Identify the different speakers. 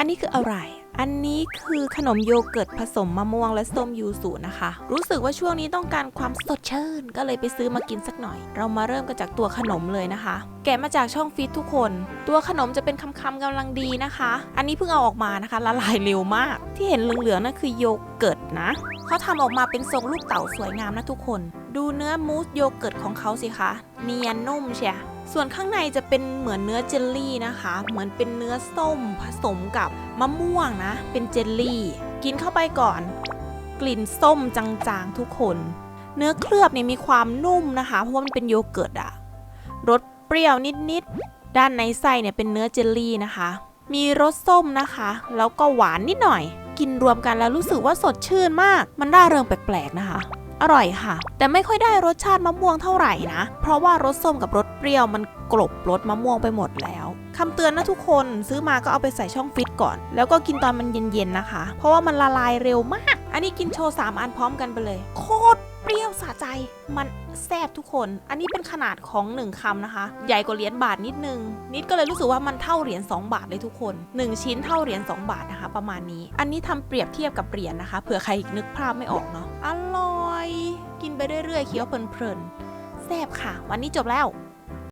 Speaker 1: อันนี้คืออะไร อันนี้คือขนมโยเกิร์ตผสมมะม่วงและส้มยูสุนะคะ รู้สึกว่าช่วงนี้ต้องการความสดชื่น ก็เลยไปซื้อมากินสักหน่อย เรามาเริ่มกันจากตัวขนมเลยนะคะ แกะมาจากช่องฟิตทุกคน ตัวขนมจะเป็นคำๆกำลังดีนะคะ อันนี้เพิ่งเอาออกมานะคะ ละลายเร็วมาก ที่เห็นเหลืองๆนั่นคือโยเกิร์ตนะเขาทำออกมาเป็นทรงลูกเต๋าสวยงามนะทุกคน ดูเนื้อมูสโยเกิร์ตของเขาสิคะ เนียนนุ่มเชีย ส่วนข้างในจะเป็นเหมือนเนื้อเจลลี่นะคะ เหมือนเป็นเนื้อส้มผสมกับมะม่วงนะ เป็นเจลลี่ กินเข้าไปก่อน กลิ่นส้มจางๆทุกคน เนื้อเคลือบเนี่ยมีความนุ่มนะคะ เพราะว่ามันเป็นโยเกิร์ตอะรสเปรี้ยวนิดๆ ด้านในไส้เนี่ยเป็นเนื้อเจลลี่นะคะ มีรสส้มนะคะ แล้วก็หวานนิดหน่อย กินรวมกันแล้วรู้สึกว่าสดชื่นมาก มันร่าเริงแปลกๆนะคะ อร่อยค่ะ แต่ไม่ค่อยได้รสชาติมะม่วงเท่าไหร่นะ เพราะว่ารสส้มกับรสเปรี้ยวมันกลบรสมะม่วงไปหมดแล้วคำเตือนนะทุกคนซื้อมาก็เอาไปใส่ช่องฟิตก่อน แล้วก็กินตอนมันเย็นๆนะคะ เพราะว่ามันละลายเร็วมาก อันนี้กินโชว์ 3 อันพร้อมกันไปเลย โคตร ใจมันแซบทุกคน อันนี้เป็นขนาดของ 1คำนะคะ ใหญ่กว่าเหรียญบาทนิดนึง นิดก็เลยรู้สึกว่ามันเท่าเหรียญ2บาทเลยทุกคน 1 ชิ้นเท่าเหรียญ2บาทนะคะ ประมาณนี้ อันนี้ทำเปรียบเทียบกับเหรียญนะคะ เผื่อใครนึกภาพไม่ออกเนาะ อร่อย กินไปเรื่อยๆเคี้ยวเพลินๆแซบค่ะ วันนี้จบแล้ว